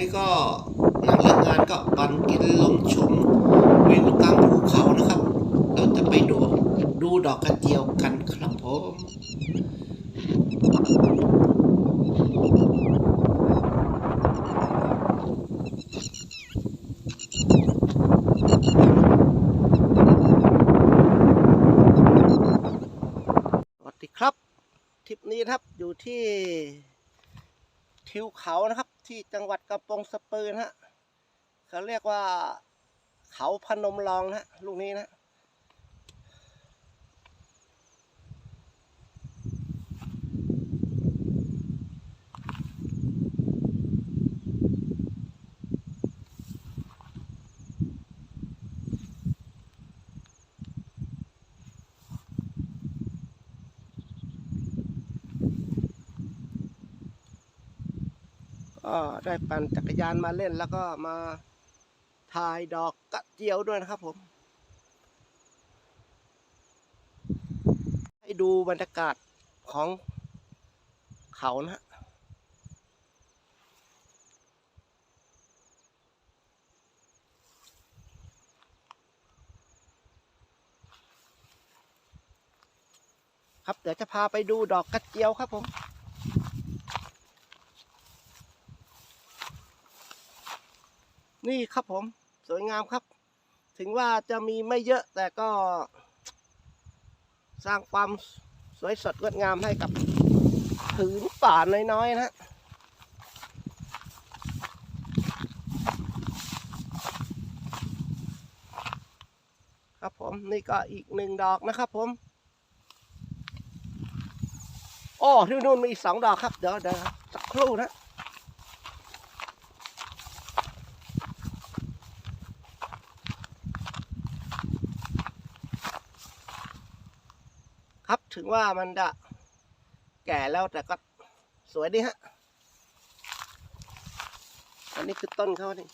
นี้ก็หลังเลิกงานก็ปั่นกินลมชมวิวตามภูเขานะครับ เราจะไปดูดูดอกกระเจียวกันครับผมสวัสดีครับทริปนี้นะครับอยู่ที่ทิวเขานะครับ ที่จังหวัดกระปงสะปือนะฮะเขาเรียกว่าเขาพนมรองนะฮะลูกนี้นะ ก็ได้ปั่นจักรยานมาเล่นแล้วก็มาถ่ายดอกกระเจียวด้วยนะครับผม ให้ดูบรรยากาศของเขานะฮะครับเดี๋ยวจะพาไปดูดอกกระเจียวครับผม นี่ครับผมสวยงามครับ ถึงว่าจะมีไม่เยอะแต่ก็ สร้างความสวยสดงดงามให้กับผืนป่าน้อยๆนะฮะครับผมนี่ก็อีกหนึ่งดอกนะครับผมโอ้ที่นู่นมีสองดอกครับ เดี๋ยวเดี๋ยวสักครู่นะ ถึงว่ามันจะแก่แล้วแต่ก็สวยดีฮะ อันนี้คือต้นเขานี่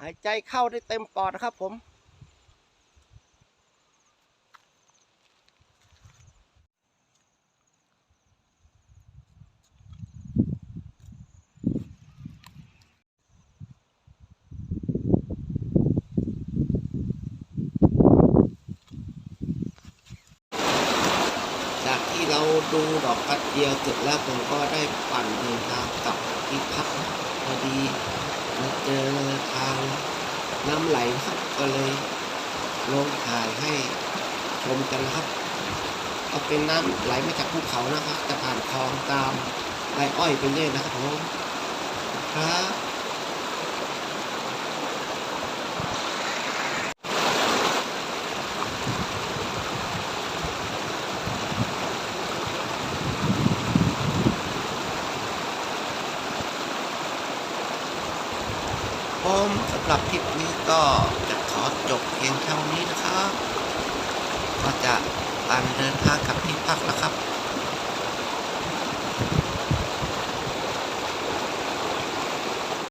หายใจเข้าได้เต็มปอดนะครับผม จากที่เรา ดูดอกกระเจียวเสร็จแล้วผมก็ได้ปั่นเดินทางกลับที่พักพอดีมาเจอทางน้ำไหลครับก็เลยลงถ่ายให้ชมกันนะครับก็เป็นน้ำไหลมาจากภูเขานะครับจะผ่านคลองตามไรอ้อยไปเรื่อยนะครับผมครับ ผมสำหรับคลิปนี้ก็จะขอจบเพียงเท่านี้นะครับ ก็จะการเดินทางกลับที่พักแล้วครับ